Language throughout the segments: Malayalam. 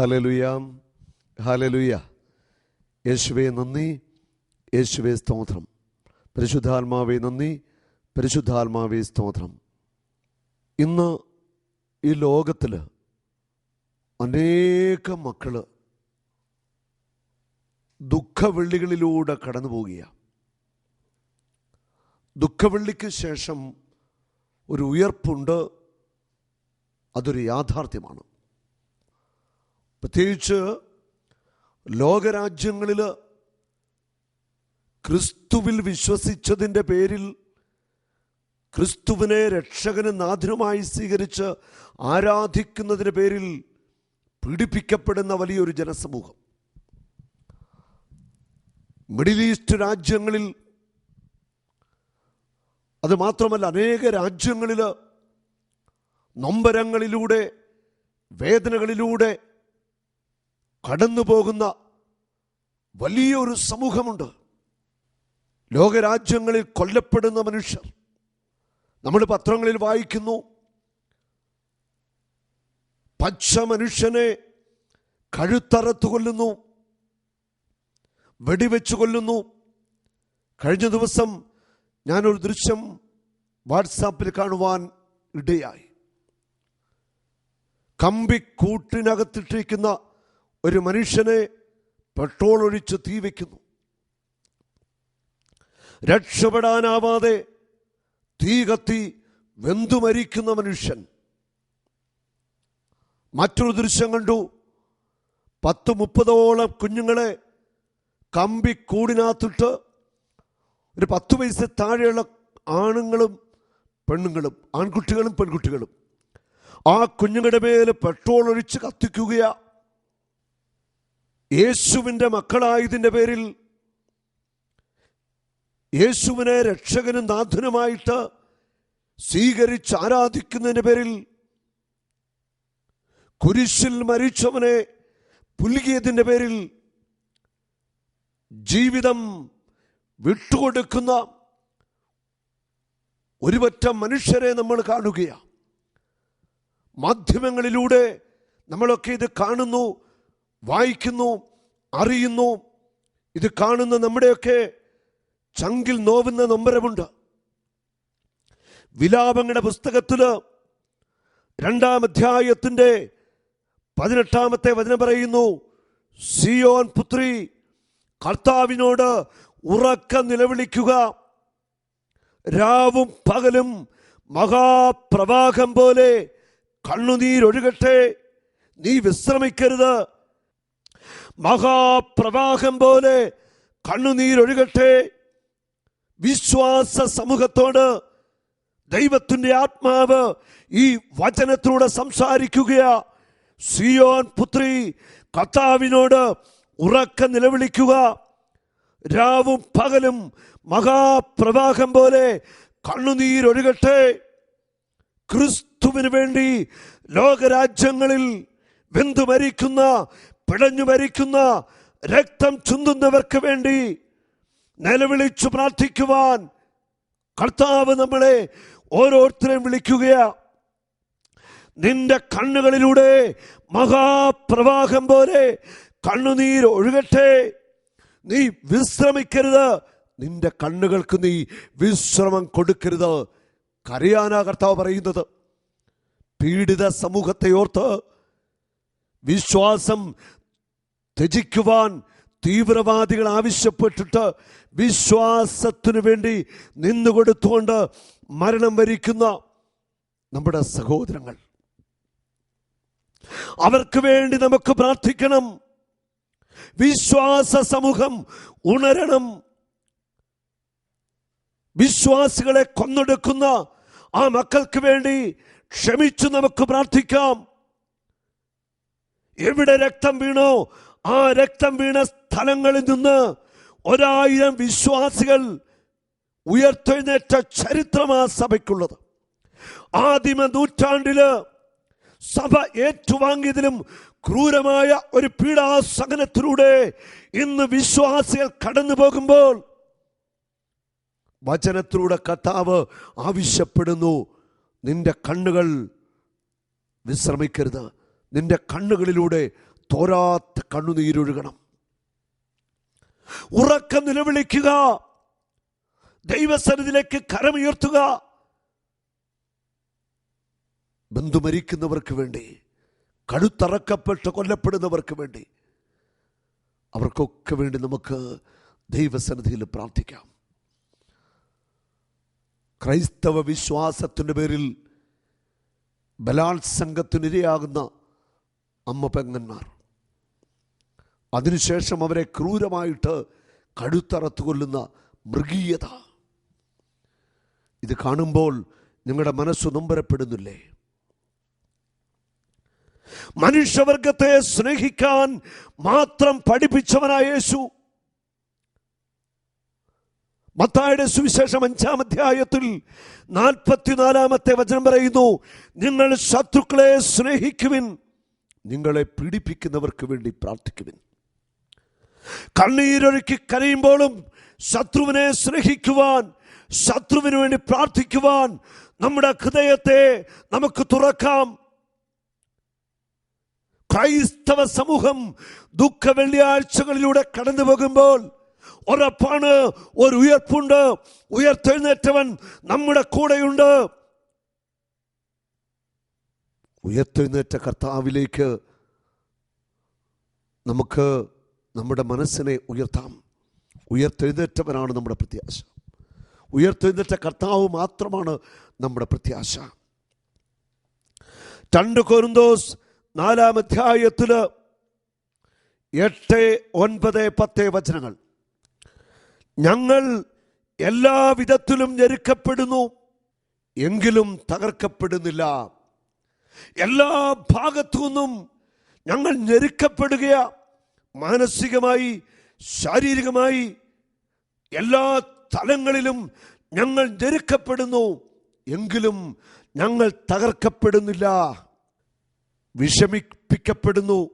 ഹലലുയ ഹാലലുയ യേശുവെ നന്ദി. യേശുവെ സ്തോത്രം. പരിശുദ്ധാത്മാവെ നന്ദി. പരിശുദ്ധാത്മാവെ സ്തോത്രം. ഇന്ന് ഈ ലോകത്തിൽ അനേക മക്കൾ ദുഃഖവെള്ളികളിലൂടെ കടന്നു പോവുകയാണ് ദുഃഖവെള്ളിക്ക് ശേഷം ഒരു ഉയർപ്പുണ്ട്. അതൊരു യാഥാർത്ഥ്യമാണ്. പ്രത്യേകിച്ച് ലോകരാജ്യങ്ങളിൽ ക്രിസ്തുവിൽ വിശ്വസിച്ചതിന്റെ പേരിൽ ക്രിസ്തുവിനെ രക്ഷകന് നാഥനുമായി സ്വീകരിച്ച് ആരാധിക്കുന്നതിന്റെ പേരിൽ പീഡിപ്പിക്കപ്പെടുന്ന വലിയൊരു ജനസമൂഹം. മിഡിൽ ഈസ്റ്റ് രാജ്യങ്ങളിൽ അത് മാത്രമല്ല അനേക രാജ്യങ്ങളിൽ നൊമ്പരങ്ങളിലൂടെ വേദനകളിലൂടെ കടന്നു പോകുന്ന വലിയൊരു സമൂഹമുണ്ട്. ലോകരാജ്യങ്ങളിൽ കൊല്ലപ്പെടുന്ന മനുഷ്യർ. നമ്മൾ പത്രങ്ങളിൽ വായിക്കുന്നു പച്ച മനുഷ്യനെ കഴുത്തറത്ത് കൊല്ലുന്നു വെടിവെച്ച് കൊല്ലുന്നു. കഴിഞ്ഞ ദിവസം ഞാനൊരു ദൃശ്യം വാട്സാപ്പിൽ കാണുവാൻ ഇടയായി. കമ്പിക്കൂട്ടിനകത്തിട്ടിരിക്കുന്ന ഒരു മനുഷ്യനെ പെട്രോൾ ഒഴിച്ച് തീ വയ്ക്കുന്നു രക്ഷപ്പെടാനാവാതെ തീ കത്തി വെന്തുമരിക്കുന്ന മനുഷ്യൻ. മറ്റൊരു ദൃശ്യം കണ്ടു. പത്ത് മുപ്പതോളം കുഞ്ഞുങ്ങളെ കമ്പി കൂടിനകത്തിട്ട് ഒരു പത്ത് വയസ്സ് താഴെയുള്ള ആണുങ്ങളും പെണ്ണുങ്ങളും ആൺകുട്ടികളും പെൺകുട്ടികളും ആ കുഞ്ഞുങ്ങളുടെ മേൽ പെട്രോൾ ഒഴിച്ച് കത്തിക്കുകയാ. യേശുവിന്റെ മക്കളായതിന്റെ പേരിൽ യേശുവിനെ രക്ഷകനും നാഥനുമായിട്ട് സ്വീകരിച്ച് ആരാധിക്കുന്നതിന്റെ പേരിൽ കുരിശിൽ മരിച്ചവനെ പുലുകിയതിന്റെ പേരിൽ ജീവിതം വിട്ടുകൊടുക്കുന്ന ഒരുപറ്റം മനുഷ്യരെ നമ്മൾ കാണുകയാണ്. മാധ്യമങ്ങളിലൂടെ നമ്മളൊക്കെ ഇത് കാണുന്നു. വായിക്കുന്നു അറിയുന്നു. ഇത് കാണുന്ന നമ്മുടെയൊക്കെ ചങ്കിൽ നോവുന്ന നൊമ്പരമുണ്ട്. വിലാപങ്ങളുടെ പുസ്തകത്തിൽ രണ്ടാം അധ്യായത്തിന്റെ പതിനെട്ടാമത്തെ വചനം പറയുന്നു സിയോൻ പുത്രി കർത്താവിനോട് ഉറക്ക നിലവിളിക്കുക. രാവും പകലും മഹാപ്രവാഹം പോലെ കണ്ണുനീരൊഴുകട്ടെ. നീ വിശ്രമിക്കരുത്. മഹാപ്രവാഹം പോലെ കണ്ണുനീരൊഴുകട്ടെ. വിശ്വാസ സമൂഹത്തോട് ദൈവത്തിന്റെ ആത്മാവ് ഈ വചനത്തിലൂടെ സംസാരിക്കുകയാ. സിയോൻ പുത്രി കർത്താവിനോട് ഉറക്ക നിലവിളിക്കുക. രാവും പകലും മഹാപ്രവാഹം പോലെ കണ്ണുനീരൊഴുകട്ടെ. ക്രിസ്തുവിന് വേണ്ടി ലോകരാജ്യങ്ങളിൽ വെന്തു മരിക്കുന്ന പിടഞ്ഞു മരിക്കുന്ന രക്തം ചുന്തുന്നവർക്ക് വേണ്ടി നിലവിളിച്ചു പ്രാർത്ഥിക്കുവാൻ കർത്താവ് നമ്മളെ ഓരോരുത്തരെയും വിളിക്കുകയാ. നിന്റെ കണ്ണുകളിലൂടെ മഹാപ്രവാഹം പോലെ കണ്ണുനീർ ഒഴുകട്ടെ. നീ വിശ്രമിക്കരുത്. നിന്റെ കണ്ണുകൾക്ക് നീ വിശ്രമം കൊടുക്കരുത്. കരയാനാ കർത്താവ് പറയുന്നത്. പീഡിത സമൂഹത്തെ ഓർത്ത് വിശ്വാസം ത്യജിക്കുവാൻ തീവ്രവാദികൾ ആവശ്യപ്പെട്ടിട്ട് വിശ്വാസത്തിനു വേണ്ടി നിന്നുകൊടുത്തുകൊണ്ട് മരണം വരിക്കുന്ന നമ്മുടെ സഹോദരങ്ങൾ. അവർക്ക് വേണ്ടി നമുക്ക് പ്രാർത്ഥിക്കണം. വിശ്വാസ സമൂഹം ഉണരണം. വിശ്വാസികളെ കൊന്നൊടുക്കുന്ന ആ മക്കൾക്ക് വേണ്ടി ക്ഷമിച്ചു നമുക്ക് പ്രാർത്ഥിക്കാം. എവിടെ രക്തം വീണോ ആ രക്തം വീണ സ്ഥലങ്ങളിൽ നിന്ന് ഒരായിരം വിശ്വാസികൾ ഉയർത്തെഴുന്നേറ്റ ചരിത്രമാ സഭയ്ക്കുള്ളത്. ആദിമ നൂറ്റാണ്ടിൽ സഭ ഏറ്റുവാങ്ങിയതിലും ക്രൂരമായ ഒരു പീഡാസഹനത്തിലൂടെ ഇന്ന് വിശ്വാസികൾ കടന്നു പോകുമ്പോൾ വചനത്തിലൂടെ കർത്താവ് ആവശ്യപ്പെടുന്നു നിന്റെ കണ്ണുകൾ വിശ്രമിക്കരുത്. നിന്റെ കണ്ണുകളിലൂടെ തോരാത്ത കണ്ണുനീരൊഴുകണം. ഉറക്കം നിലവിളിക്കുക. ദൈവസന്നിധിയിലേക്ക് കരമുയർത്തുക. ബന്ധു മരിക്കുന്നവർക്ക് വേണ്ടി കഴുത്തറക്കപ്പെട്ട് കൊല്ലപ്പെടുന്നവർക്ക് വേണ്ടി അവർക്കൊക്കെ വേണ്ടി നമുക്ക് ദൈവസന്നിധിയിൽ പ്രാർത്ഥിക്കാം. ക്രൈസ്തവ വിശ്വാസത്തിന്റെ പേരിൽ ബലാത്സംഗത്തിനിരയാകുന്ന അമ്മ പെങ്ങന്മാർ. അതിനുശേഷം അവരെ ക്രൂരമായിട്ട് കഴുത്തറത്ത് കൊല്ലുന്ന മൃഗീയത. ഇത് കാണുമ്പോൾ നിങ്ങളുടെ മനസ്സ് നൊമ്പരപ്പെടുന്നില്ലേ? മനുഷ്യവർഗത്തെ സ്നേഹിക്കാൻ മാത്രം പഠിപ്പിച്ചവനായ യേശു. മത്തായുടെ സുവിശേഷം അഞ്ചാം അധ്യായത്തിൽ നാൽപ്പത്തിനാലാമത്തെ വചനം പറയുന്നു നിങ്ങൾ ശത്രുക്കളെ സ്നേഹിക്കുവിൻ നിങ്ങളെ പീഡിപ്പിക്കുന്നവർക്ക് വേണ്ടി പ്രാർത്ഥിക്കുവിൻ. കണ്ണീരൊഴുക്കി കരയുമ്പോഴും ശത്രുവിനെ സ്നേഹിക്കുവാൻ ശത്രുവിന് വേണ്ടി പ്രാർത്ഥിക്കുവാൻ നമ്മുടെ ഹൃദയത്തെ നമുക്ക് തുറക്കാം. ക്രൈസ്തവ സമൂഹം ദുഃഖ വെള്ളിയാഴ്ചകളിലൂടെ കടന്നു പോകുമ്പോൾ ഉറപ്പാണ് ഒരു ഉയർപ്പുണ്ട്. ഉയർത്തെഴുന്നേറ്റവൻ നമ്മുടെ കൂടെയുണ്ട്. ഉയർത്തെഴുന്നേറ്റ കർത്താവിലേക്ക് നമുക്ക് നമ്മുടെ മനസ്സിനെ ഉയർത്താം. ഉയർത്തെഴുന്നേറ്റവനാണ് നമ്മുടെ പ്രത്യാശ. ഉയർത്തെഴുന്നേറ്റ കർത്താവ് മാത്രമാണ് നമ്മുടെ പ്രത്യാശ. രണ്ട് കൊരുന്തോസ് നാലാം അധ്യായത്തിൽ എട്ട് ഒൻപത് പത്ത് വചനങ്ങൾ. ഞങ്ങൾ എല്ലാ വിധത്തിലും ഞെരുക്കപ്പെടുന്നു എങ്കിലും തകർക്കപ്പെടുന്നില്ല. എല്ലാ ഭാഗത്തു നിന്നും ഞങ്ങൾ ഞെരുക്കപ്പെടുകയാ. മാനസികമായി ശാരീരികമായി എല്ലാ തലങ്ങളിലും ഞങ്ങൾ ഞെരുക്കപ്പെടുന്നു. എങ്കിലും ഞങ്ങൾ തകർക്കപ്പെടുന്നില്ല. വിഷമിപ്പിക്കപ്പെടുന്നു.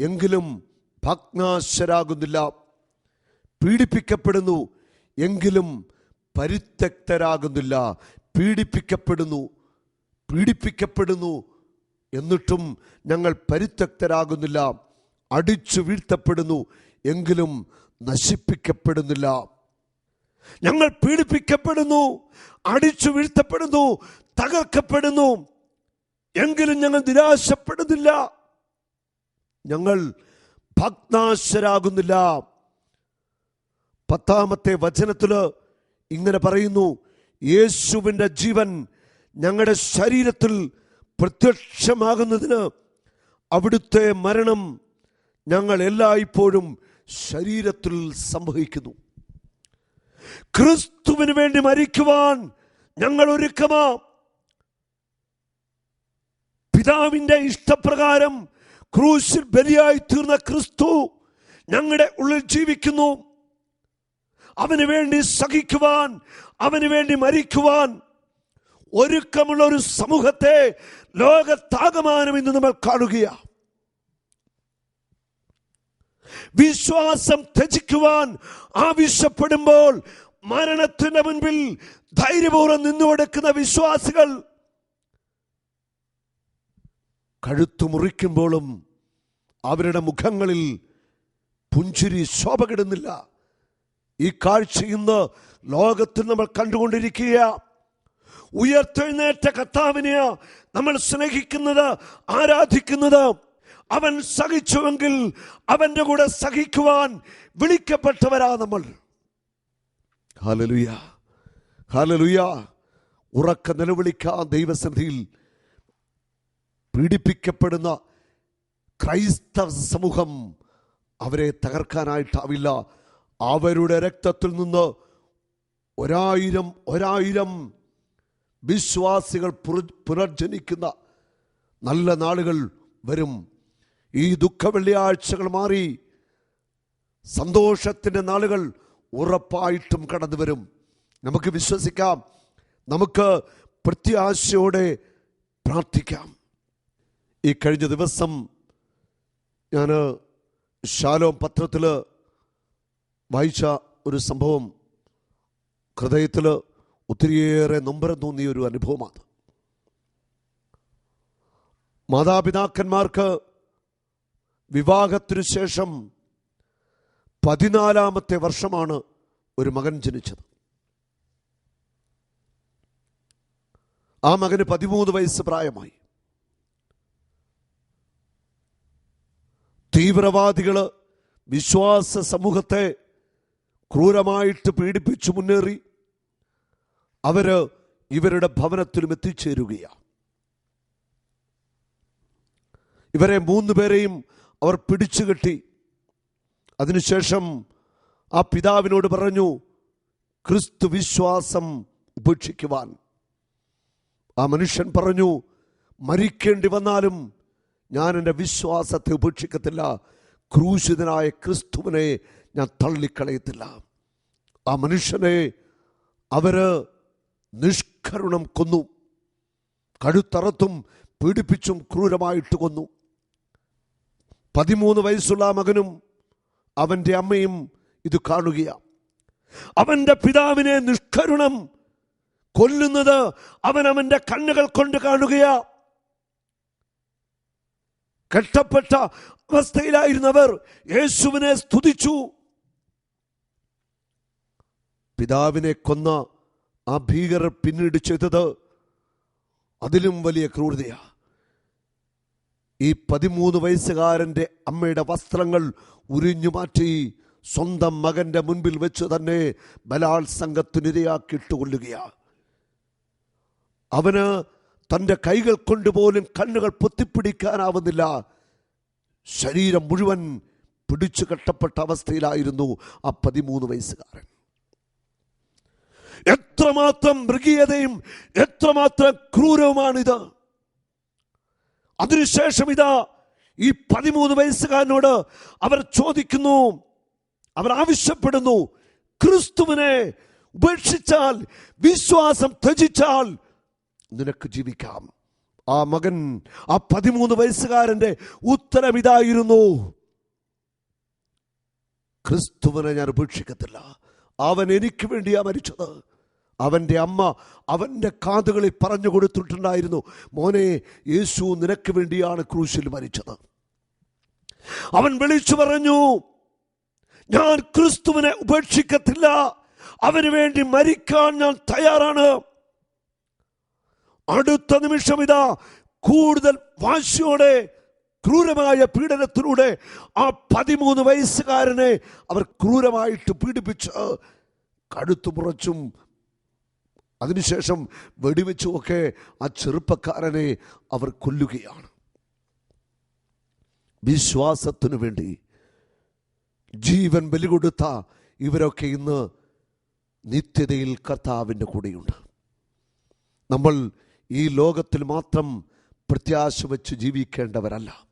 എങ്കിലും ഭഗ്നാശരാകുന്നില്ല. പീഡിപ്പിക്കപ്പെടുന്നു. എങ്കിലും പരിത്യക്തരാകുന്നില്ല. പീഡിപ്പിക്കപ്പെടുന്നു. പീഡിപ്പിക്കപ്പെടുന്നു. എന്നിട്ടും ഞങ്ങൾ പരിത്യക്തരാകുന്നില്ല. അടിച്ചു വീഴ്ത്തപ്പെടുന്നു എങ്കിലും നശിപ്പിക്കപ്പെടുന്നില്ല. ഞങ്ങൾ പീഡിപ്പിക്കപ്പെടുന്നു അടിച്ചു വീഴ്ത്തപ്പെടുന്നു തകർക്കപ്പെടുന്നു എങ്കിലും ഞങ്ങൾ നിരാശപ്പെടുന്നില്ല. ഞങ്ങൾ ഭഗ്നാശരാകുന്നില്ല. പത്താമത്തെ വചനത്തിൽ ഇങ്ങനെ പറയുന്നു യേശുവിന്റെ ജീവൻ ഞങ്ങളുടെ ശരീരത്തിൽ പ്രത്യക്ഷമാകുന്നതിന് അവിടുത്തെ മരണം ഞങ്ങൾ എല്ലായ്പ്പോഴും ശരീരത്തിൽ സംഭവിക്കുന്നു. ക്രിസ്തുവിന് വേണ്ടി മരിക്കുവാൻ ഞങ്ങൾ ഒരുക്കമാ. പിതാവിന്റെ ഇഷ്ടപ്രകാരം ക്രൂശിൽ ബലിയായി തീർന്ന ക്രിസ്തു ഞങ്ങളുടെ ഉള്ളിൽ ജീവിക്കുന്നു. അവന് വേണ്ടി സഹിക്കുവാൻ അവന് വേണ്ടി മരിക്കുവാൻ ഒരുക്കമുള്ള ഒരു സമൂഹത്തെ ലോകത്താകമാനം ഇന്ന് നമ്മൾ കാണുകയാണ് വിശ്വാസം ത്യജിക്കുവാൻ ആവശ്യപ്പെടുമ്പോൾ മരണത്തിന് മുൻപിൽ ധൈര്യപൂർവം നിന്നുകൊടുക്കുന്ന വിശ്വാസികൾ കഴുത്തു മുറിക്കുമ്പോഴും അവരുടെ മുഖങ്ങളിൽ പുഞ്ചിരി ശോഭ കിടുന്നില്ല. ഈ കാഴ്ച ഇന്ന് ലോകത്തിൽ നമ്മൾ കണ്ടുകൊണ്ടിരിക്കുക ഉയർത്തെഴുന്നേറ്റ കർത്താവിനെയാ നമ്മൾ സ്നേഹിക്കുന്നത് ആരാധിക്കുന്നത്. അവൻ സഹിച്ചുവെങ്കിൽ അവന്റെ കൂടെ സഹിക്കുവാൻ വിളിക്കപ്പെട്ടവരാ നമ്മൾ. ഹാലലുയ ഹാലലുയ ഉറക്ക നിലവിളിക്കാൻ ദൈവസന്നിധിയിൽ പീഡിപ്പിക്കപ്പെടുന്ന ക്രൈസ്തവ സമൂഹം അവരെ തകർക്കാനായിട്ടാവില്ല. അവരുടെ രക്തത്തിൽ നിന്ന് ഒരായിരം ഒരായിരം വിശ്വാസികൾ പുനർജനിക്കുന്ന നല്ല നാളുകൾ വരും. ഈ ദുഃഖ വെള്ളിയാഴ്ചകൾ മാറി സന്തോഷത്തിന്റെ നാളുകൾ ഉറപ്പായിട്ടും കടന്നു വരും. നമുക്ക് വിശ്വസിക്കാം. നമുക്ക് പ്രത്യാശയോടെ പ്രാർത്ഥിക്കാം. ഈ കഴിഞ്ഞ ദിവസം ഞാൻ ശാലോം പത്രത്തിൽ വായിച്ച ഒരു സംഭവം. ഹൃദയത്തിൽ ഒത്തിരിയേറെ നൊമ്പരം തോന്നിയ ഒരു അനുഭവമാണ്. മാതാപിതാക്കന്മാർക്ക് വിവാഹത്തിനു ശേഷം പതിനാലാമത്തെ വർഷമാണ് ഒരു മകൻ ജനിച്ചത്. ആ മകന് പതിമൂന്ന് വയസ്സ് പ്രായമായി. തീവ്രവാദികൾ വിശ്വാസ സമൂഹത്തെ ക്രൂരമായിട്ട് പീഡിപ്പിച്ചു മുന്നേറി. അവർ ഇവരുടെ ഭവനത്തിലും എത്തിച്ചേരുകയാണ്. ഇവരെ മൂന്ന് പേരെയും അവർ പിടിച്ചുകെട്ടി അതിനുശേഷം ആ പിതാവിനോട് പറഞ്ഞു ക്രിസ്തു വിശ്വാസം ഉപേക്ഷിക്കുവാൻ. ആ മനുഷ്യൻ പറഞ്ഞു മരിക്കേണ്ടി വന്നാലും ഞാൻ എന്റെ വിശ്വാസത്തെ ഉപേക്ഷിക്കത്തില്ല. ക്രൂശിതനായ ക്രിസ്തുവിനെ ഞാൻ തള്ളിക്കളയത്തില്ല. ആ മനുഷ്യനെ അവർ നിഷ്കരുണം കൊന്നു. കഴുത്തറത്തും പീഡിപ്പിച്ചും ക്രൂരമായിട്ട് കൊന്നു. പതിമൂന്ന് വയസ്സുള്ള മകനും അവന്റെ അമ്മയും ഇത് കാണുകയാണ് അവന്റെ പിതാവിനെ നിഷ്കരുണം കൊല്ലുന്നത് അവൻ അവന്റെ കണ്ണുകൾ കൊണ്ട് കാണുകയാ. കഷ്ടപ്പെട്ട അവസ്ഥയിലായിരുന്നവർ യേശുവിനെ സ്തുതിച്ചു. പിതാവിനെ കൊന്ന ആ ഭീകരർ പിന്നീട് ചെയ്തത് അതിലും വലിയ ക്രൂരതയാ. ഈ പതിമൂന്ന് വയസ്സുകാരന്റെ അമ്മയുടെ വസ്ത്രങ്ങൾ ഉരിഞ്ഞു മാറ്റി സ്വന്തം മകന്റെ മുൻപിൽ വെച്ച് തന്നെ ബലാത്സംഗത്തിനിരയാക്കിയിട്ട് കൊല്ലുകയാ അവന് തന്റെ കൈകൾ കൊണ്ടുപോലും കണ്ണുകൾ പൊത്തിപ്പിടിക്കാനാവുന്നില്ല. ശരീരം മുഴുവൻ പിടിച്ചു കെട്ടപ്പെട്ട അവസ്ഥയിലായിരുന്നു ആ പതിമൂന്ന് വയസ്സുകാരൻ. എത്രമാത്രം മൃഗീയതയും എത്രമാത്രം ക്രൂരവുമാണിത്. അതിനുശേഷം ഇതാ ഈ പതിമൂന്ന് വയസ്സുകാരനോട് അവർ ചോദിക്കുന്നു അവർ ആവശ്യപ്പെടുന്നു ക്രിസ്തുവിനെ ഉപേക്ഷിച്ചാൽ വിശ്വാസം ത്യജിച്ചാൽ നിനക്ക് ജീവിക്കാം. ആ മകൻ ആ പതിമൂന്ന് വയസ്സുകാരന്റെ ഉത്തരം ഇതായിരുന്നു. ക്രിസ്തുവിനെ ഞാൻ ഉപേക്ഷിക്കത്തില്ല. അവൻ എനിക്ക് വേണ്ടിയാ മരിച്ചത്. അവന്റെ അമ്മ അവന്റെ കാതുകളിൽ പറഞ്ഞു കൊടുത്തിട്ടുണ്ടായിരുന്നു. മോനെ യേശു നിനക്ക് വേണ്ടിയാണ് ക്രൂശിൽ മരിച്ചത്. അവൻ വിളിച്ചു പറഞ്ഞു ഞാൻ ക്രിസ്തുവിനെ ഉപേക്ഷിക്കത്തില്ല. അവന് വേണ്ടി മരിക്കാൻ ഞാൻ തയ്യാറാണ്. അടുത്ത നിമിഷം ഇതാ കൂടുതൽ വാശിയോടെ ക്രൂരമായ പീഡനത്തിലൂടെ ആ പതിമൂന്ന് വയസ്സുകാരനെ അവർ ക്രൂരമായിട്ട് പീഡിപ്പിച്ച് കടുത്തു മുറച്ചും അതിനുശേഷം വെടിവെച്ചുമൊക്കെ ആ ചെറുപ്പക്കാരനെ അവർ കൊല്ലുകയാണ്. വിശ്വാസത്തിനു വേണ്ടി ജീവൻ ബലി കൊടുത്ത ഇവരൊക്കെ ഇന്ന് നിത്യതയിൽ കർത്താവിന്റെ കൂടെയുണ്ട്. നമ്മൾ ഈ ലോകത്തിൽ മാത്രം പ്രത്യാശ വെച്ച് ജീവിക്കേണ്ടവരല്ല.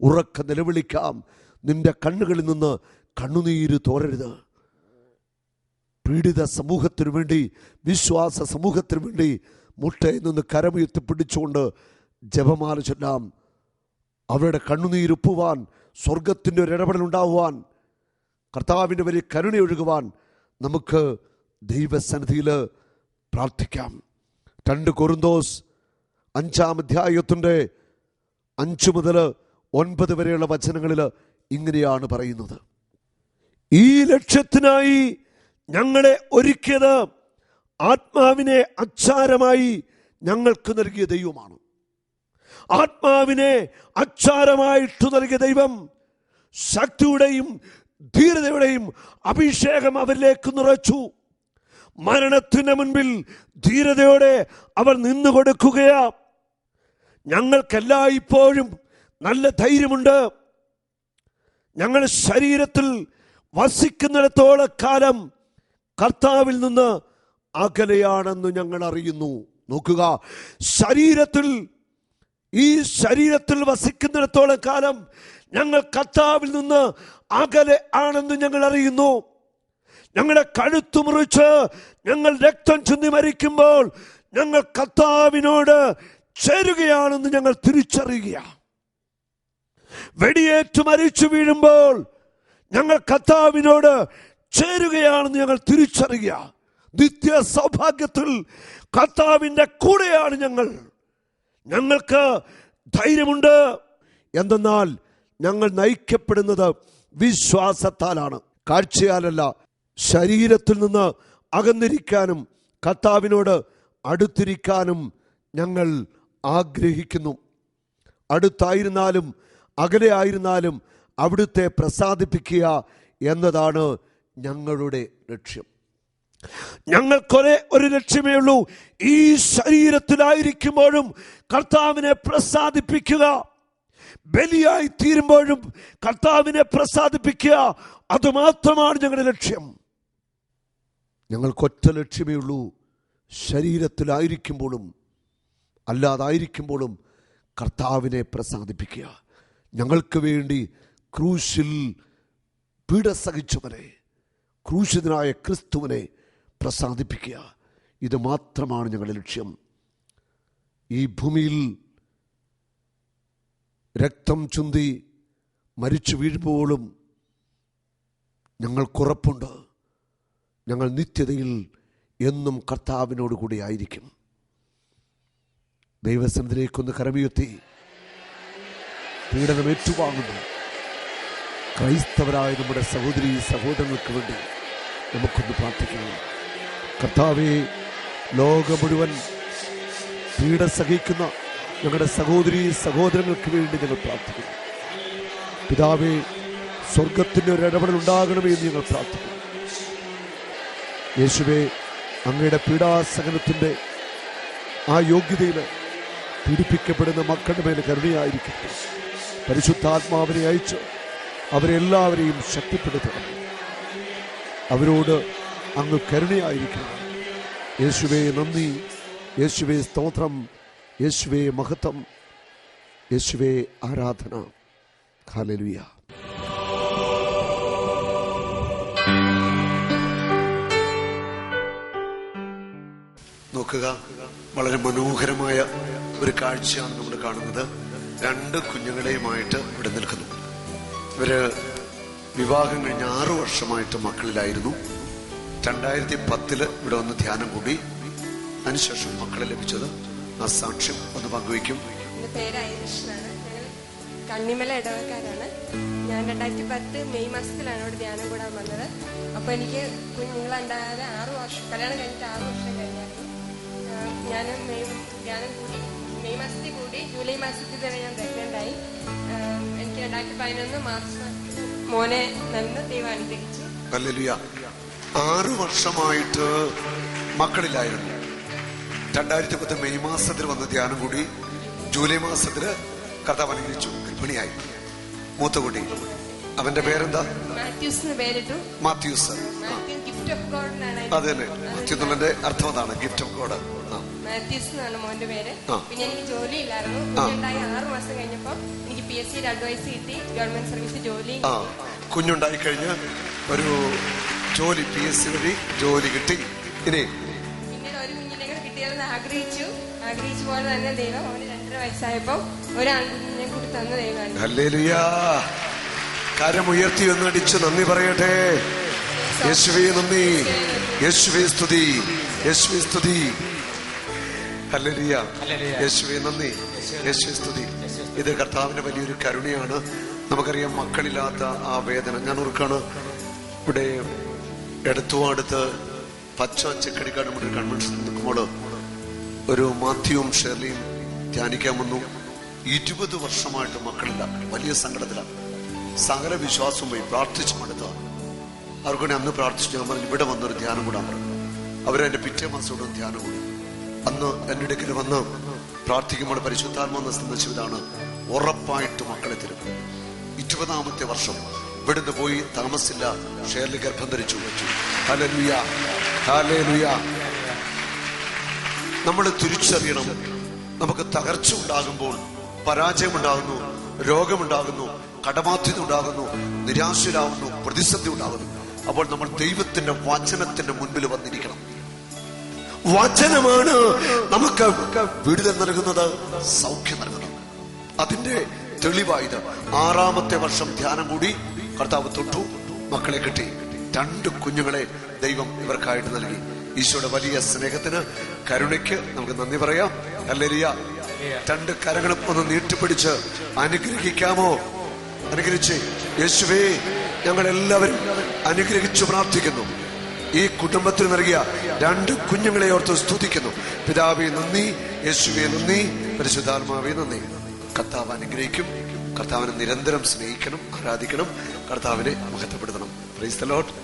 ഉറക്ക നിലവിളിക്കാം. നിന്റെ കണ്ണുകളിൽ നിന്ന് കണ്ണുനീര് തോരരുത്. പീഡിത സമൂഹത്തിനു വേണ്ടി വിശ്വാസ സമൂഹത്തിനു വേണ്ടി മുട്ടയിൽ നിന്ന് കരമുയർത്തി പിടിച്ചുകൊണ്ട് ജപമാല ചൊല്ലാം. അവരുടെ കണ്ണുനീരുപ്പുവാൻ സ്വർഗത്തിന്റെ ഒരു ഇടപെടൽ ഉണ്ടാവുവാൻ കർത്താവിന്റെ വലിയ കരുണയൊഴുകുവാൻ നമുക്ക് ദൈവസന്നിധിയിൽ പ്രാർത്ഥിക്കാം. രണ്ട് കൊറുന്തോസ് അഞ്ചാം അധ്യായത്തിന്റെ അഞ്ചു മുതൽ ഒൻപത് വരെയുള്ള വചനങ്ങളിൽ ഇങ്ങനെയാണ് പറയുന്നത്. ഈ ലക്ഷ്യത്തിനായി ഞങ്ങളെ ഒരുക്കിയത് ആത്മാവിനെ അച്ചാരമായി ഞങ്ങൾക്ക് നൽകിയ ദൈവമാണ്. ആത്മാവിനെ അച്ചാരമായിട്ട് നൽകിയ ദൈവം ശക്തിയുടെയും ധീരതയുടെയും അഭിഷേകം അവരിലേക്ക് നിറച്ചു. മരണത്തിന് മുൻപിൽ ധീരതയോടെ അവർ നിന്നു കൊടുക്കുകയാ. ഞങ്ങൾക്കെല്ലായ്പ്പോഴും നല്ല ധൈര്യമുണ്ട്. ഞങ്ങളുടെ ശരീരത്തിൽ വസിക്കുന്നിടത്തോളം കാലം കർത്താവിൽ നിന്ന് അകലെയാണെന്ന് ഞങ്ങൾ അറിയുന്നു. നോക്കുക. ശരീരത്തിൽ ഈ ശരീരത്തിൽ വസിക്കുന്നിടത്തോളം കാലം ഞങ്ങൾ കർത്താവിൽ നിന്ന് അകലെ ആണെന്ന് ഞങ്ങൾ അറിയുന്നു. ഞങ്ങളുടെ കഴുത്തു മുറിച്ച് ഞങ്ങൾ രക്തം ചിന്തി മരിക്കുമ്പോൾ ഞങ്ങൾ കർത്താവിനോട് ചേരുകയാണെന്ന് ഞങ്ങൾ തിരിച്ചറിയുകയാണ് വെടിയേറ്റ് മരിച്ചു വീഴുമ്പോൾ ഞങ്ങൾ കർത്താവിനോട് ചേരുകയാണെന്ന് ഞങ്ങൾ തിരിച്ചറിയുക. നിത്യ സൗഭാഗ്യത്തിൽ കർത്താവിന്റെ കൂടെയാണ് ഞങ്ങൾ. ഞങ്ങൾക്ക് ധൈര്യമുണ്ട്. എന്തെന്നാൽ ഞങ്ങൾ നയിക്കപ്പെടുന്നത് വിശ്വാസത്താലാണ്. കാഴ്ചയാലല്ല ശരീരത്തിൽ നിന്ന് അകന്നിരിക്കാനും കർത്താവിനോട് അടുത്തിരിക്കാനും ഞങ്ങൾ ആഗ്രഹിക്കുന്നു. അടുത്തായിരുന്നാലും അകലെ ആയിരുന്നാലും അവിടുത്തെ പ്രസാദിപ്പിക്കുക എന്നതാണ് ഞങ്ങളുടെ ലക്ഷ്യം. ഞങ്ങൾക്കൊരേ ഒരു ലക്ഷ്യമേ ഉള്ളൂ. ഈ ശരീരത്തിലായിരിക്കുമ്പോഴും കർത്താവിനെ പ്രസാദിപ്പിക്കുക. ബലിയായി തീരുമ്പോഴും കർത്താവിനെ പ്രസാദിപ്പിക്കുക. അതുമാത്രമാണ് ഞങ്ങളുടെ ലക്ഷ്യം. ഞങ്ങൾക്കൊറ്റ ലക്ഷ്യമേ ഉള്ളൂ. ശരീരത്തിലായിരിക്കുമ്പോഴും അല്ലാതായിരിക്കുമ്പോഴും കർത്താവിനെ പ്രസാദിപ്പിക്കുക. ഞങ്ങൾക്ക് വേണ്ടി ക്രൂശിൽ പീഡ സഹിച്ചവനെ ക്രൂശിതനായ ക്രിസ്തുവിനെ പ്രസാദിപ്പിക്കുക. ഇത് മാത്രമാണ് ഞങ്ങളുടെ ലക്ഷ്യം. ഈ ഭൂമിയിൽ രക്തം ചുന്തി മരിച്ചു വീഴുമ്പോഴും ഞങ്ങൾക്കുറപ്പുണ്ട് ഞങ്ങൾ നിത്യതയിൽ എന്നും കർത്താവിനോട് കൂടി ആയിരിക്കും. ദൈവസനത്തിലേക്കൊന്ന് കരമിയെത്തി. പീഡനം ഏറ്റുവാങ്ങുന്നു. ക്രൈസ്തവരായ നമ്മുടെ സഹോദരി സഹോദരങ്ങൾക്ക് വേണ്ടി നമുക്കൊന്ന് പ്രാർത്ഥിക്കണം കർത്താവെ ലോകം മുഴുവൻ പീഡ സഹിക്കുന്ന ഞങ്ങളുടെ സഹോദരി സഹോദരങ്ങൾക്ക് വേണ്ടി ഞങ്ങൾ പ്രാർത്ഥിക്കുന്നു. പിതാവെ സ്വർഗത്തിന്റെ ഒരു ഇടപെടൽ ഉണ്ടാകണമേ എന്ന് ഞങ്ങൾ പ്രാർത്ഥിക്കുന്നു. യേശുവെ അങ്ങയുടെ പീഡാസഹനത്തിന്റെ ആ യോഗ്യതയിൽ പീഡിപ്പിക്കപ്പെടുന്ന മക്കളുടെ മേലെ കരുണയായിരിക്കട്ടെ. പരിശുദ്ധാത്മാവിനെ അയച്ച് അവരെല്ലാവരെയും ശക്തിപ്പെടുത്തണം അവരോട് അങ്ങ് കരുണയായിരിക്കണം. യേശുവേ നന്ദി. യേശുവേ സ്തോത്രം. യേശുവേ മഹത്വം. യേശുവേ ആരാധന. ഹാലലുയ നോക്കുക വളരെ മനോഹരമായ ഒരു കാഴ്ചയാണ് നമ്മൾ കാണുന്നത്. രണ്ട് കുഞ്ഞുങ്ങളെയുമായിട്ട് ഇവിടെ നിൽക്കുന്നു. ഇവർ വിവാഹം കഴിഞ്ഞ ആറു വർഷമായിട്ട് മക്കളിലായിരുന്നു. രണ്ടായിരത്തി പത്തിൽ ഇവിടെ വന്ന് ധ്യാനം കൂടി. അതിനുശേഷം മക്കളെ ലഭിച്ചത് ആ സാക്ഷ്യം ഒന്ന് പങ്കുവയ്ക്കും. കണ്ണിമല ഇടവക്കാരാണ്. ഞാൻ രണ്ടായിരത്തി പത്ത് മെയ് മാസത്തിലാണ് ഇവിടെ ധ്യാനം കൂടാൻ വന്നത്. അപ്പൊ എനിക്ക് കുഞ്ഞുങ്ങളുണ്ടായാലും ആറ് വർഷം കല്യാണം കഴിഞ്ഞിട്ട് ആറ് വർഷം കഴിഞ്ഞായിരുന്നു. ഞാൻ മെയ് ധ്യാനം കൂടി മെയ് മാസത്തിൽ കൂടി ജൂലൈ മാസത്തിൽ തന്നെ ഞാൻ ആ, എനിക്ക് രണ്ടായിരത്തി പതിനൊന്ന് മാർച്ച് മോനെ നിന്ന് ദൈവം അനുഗ്രഹിച്ചു ആറു വർഷമായിട്ട് മക്കളില്ലായിരുന്നു. രണ്ടായിരത്തി പത്ത് മെയ് മാസത്തിൽ വന്ന ധ്യാനം കൂടി ജൂലൈ മാസത്തിൽ കർത്താവ് അനുഗ്രഹിച്ചു. ഗർഭിണിയായി മൂത്ത കുട്ടി അവന്റെ പേരെന്താ? മാത്യൂസ്. അത് തന്നെ. മാത്യു എന്നുള്ളതിന്റെ അർത്ഥം അതാണ്. ഗിഫ്റ്റ് ഓഫ് ഗോഡ് മാത്യൂസ് എന്നാണ് മോന്റെ പേര്. പിന്നെ എനിക്ക് ജോലി ഇല്ലായിരുന്നു. ആറ് മാസം കഴിഞ്ഞപ്പോ പി എസ് സിയുടെ അഡ്വൈസ് കിട്ടി ഗവൺമെന്റ് സർവീസ് ജോലി. ആ കുഞ്ഞുണ്ടായി കഴിഞ്ഞ ഒരു ജോലി പി എസ് സി വഴി ജോലി കിട്ടി. ഇനി പിന്നീട് ഒരു കുഞ്ഞിനെ കൂടെ കിട്ടിയാലെന്ന് ആഗ്രഹിച്ചു. ആഗ്രഹിച്ച പോലെ തന്നെ ദൈവം അവന് രണ്ടര വയസ്സായപ്പോ ഒരു ആൺകുഞ്ഞിനെ കൂടി തന്ന ദൈവമാണ് ഹല്ലേലൂയ. കരമുയർത്തി എന്നടിച്ച് നന്ദി പറയട്ടെ. യേശുവേ നന്ദി. യേശുവേ സ്തുതി. യേശുവേ സ്തുതി. ഹല്ലേലൂയ. യേശുവേ നന്ദി. യേശുവേ സ്തുതി. ഇത് കർത്താവിന്റെ വലിയൊരു കരുണയാണ്. നമുക്കറിയാം മക്കളില്ലാത്ത ആ വേദന. ഞാൻ ഓർക്കാണ് ഇവിടെ എടുത്തുവാടുത്ത് പച്ച ചെക്കടിക്കാട് നമ്മുടെ കൺവെൻഷൻ നിൽക്കുമ്പോൾ ഒരു മാത്യുവും ഷെർലിയും ധ്യാനിക്കാൻ വന്നു. ഇരുപത് വർഷമായിട്ട് മക്കളില്ല. വലിയ സങ്കടത്തിലാണ്. സകല വിശ്വാസവും പോയി പ്രാർത്ഥിച്ചു മടുത്തതാണ് അവർക്കൂടെ അന്ന് പ്രാർത്ഥിച്ചു. ഞാൻ പറഞ്ഞു ഇവിടെ വന്നൊരു ധ്യാനം കൂടാൻ പറഞ്ഞു. അവരെന്റെ പിറ്റേ മാസം ധ്യാനം കൂടി. അന്ന് അടുക്കൽ വന്ന് പ്രാർത്ഥിക്കുമ്പോൾ പരിശുദ്ധാത്മാന്ന് സന്ദർശിച്ചതാണ് ഉറപ്പായിട്ട് മക്കളെ തരും. ഇരുപതാമത്തെ വർഷം ഇവിടുന്ന് പോയി താമസില്ല ഷേറിൽ ഗർഭം ധരിച്ചു. വെച്ചു നമ്മൾ തിരിച്ചറിയണം. നമുക്ക് തകർച്ച ഉണ്ടാകുമ്പോൾ പരാജയമുണ്ടാകുന്നു രോഗമുണ്ടാകുന്നു കടബാധ്യത ഉണ്ടാകുന്നു നിരാശരാകുന്നു പ്രതിസന്ധി ഉണ്ടാകുന്നു. അപ്പോൾ നമ്മൾ ദൈവത്തിന്റെ വചനത്തിന്റെ മുൻപിൽ വന്നിരിക്കണം. വചനമാണ് നമുക്ക് വിടുതൽ നൽകുന്നത്. സൗഖ്യം നൽകുന്നത് അതിന്റെ തെളിവായത് ആറാമത്തെ വർഷം ധ്യാനം കൂടി കർത്താവ് തൊട്ടു. മക്കളെ കിട്ടി. രണ്ട് കുഞ്ഞുങ്ങളെ ദൈവം ഇവർക്കായിട്ട് നൽകി. ഈശോയുടെ വലിയ സ്നേഹത്തിന് കരുണയ്ക്ക് നമുക്ക് നന്ദി പറയാം. അല്ലെരിയ രണ്ട് കരങ്ങളും ഒന്ന് നീട്ടിപ്പിടിച്ച് അനുഗ്രഹിക്കാമോ? അനുഗ്രഹിച്ച്. യേശുവേ ഞങ്ങൾ എല്ലാവരും അനുഗ്രഹിച്ചു പ്രാർത്ഥിക്കുന്നു. ഈ കുടുംബത്തിന് നൽകിയ രണ്ട് കുഞ്ഞുങ്ങളെ ഓർത്ത് സ്തുതിക്കുന്നു. പിതാവെ നന്ദി യേശുവെ നന്ദി പരിശുദ്ധാത്മാവെ നന്ദി. കർത്താവ് അനുഗ്രഹിക്കും. കർത്താവിനെ നിരന്തരം സ്നേഹിക്കണം ആരാധിക്കണം. കർത്താവിനെ മഹത്വപ്പെടുത്തണം. പ്രൈസ് ദ ലോർഡ്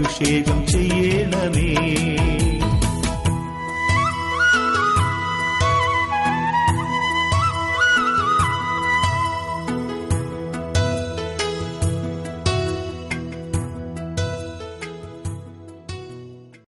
അഭിഷേകം ചെയ്യണമേ.